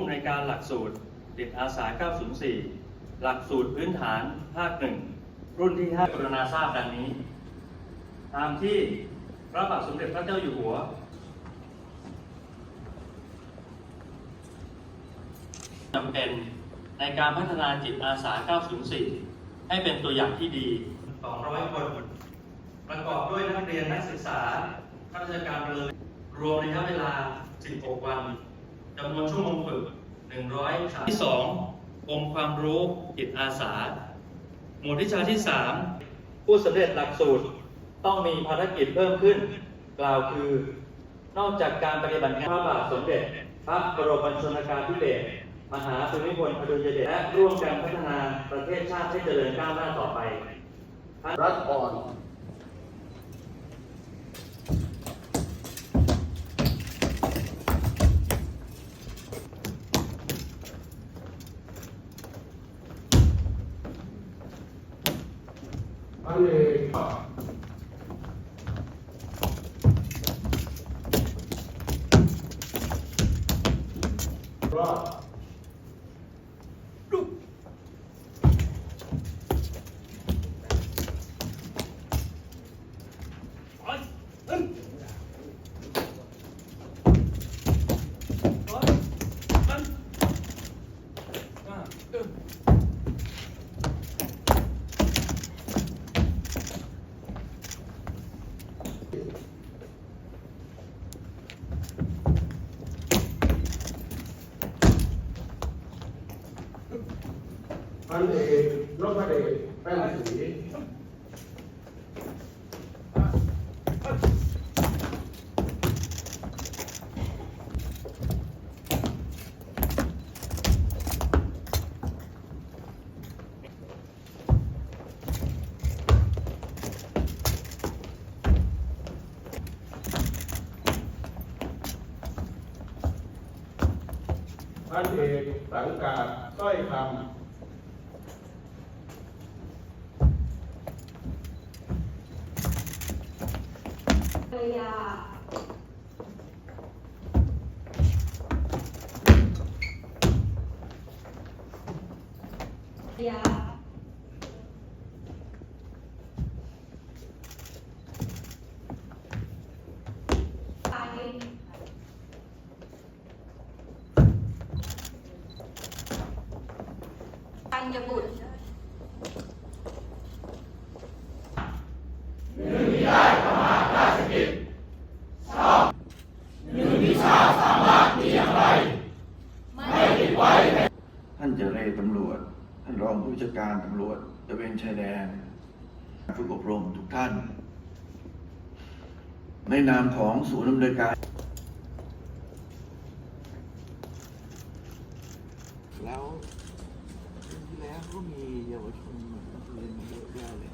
อำนวยการหลักสูตรติดอาสา 904 หลักสูตรพื้นฐานภาคหนึ่งรุ่นที่5กรณาทราบดังนี้ ตามที่พระบาทสมเด็จพระเจ้าอยู่หัว จำเป็นในการพัฒนาจิตอาสา 904 ให้เป็นตัวอย่างที่ดี 200 คน ประกอบด้วยนักเรียนนักศึกษาข้าราชการเลยรวมระยะเวลา 16 วัน จำนวนชั่วโมงฝึก100ที่ 2 องค์ความรู้จิตอาสา หมวดวิชาที่ 3 ผู้สำเร็จหลักสูตรต้องมีภารกิจเพิ่มขึ้น กล่าวคือนอกจากการปฏิบัติงานพระบาทสมเด็จ พระบรมชนกาธิเบศรมหาภูมิพลอดุลยเดชและร่วมกันพัฒนาประเทศชาติให้เจริญก้าวหน้าต่อไปรัฐอ่อน 안에 돌아 พันเอกนพเดชแป้นศรีพันเอกสังกาดสร้อยคำ 할렐루야. 야. 아니. 안녕 못. านรองผู้จัดการตำรวจตะเวนชายแดนฝึกอบรมทุกท่าน ในนามของศูนย์ดำนวยการ แล้วที่แล้วก็มีเยาวชนมาเรียนเยอะแยะเลย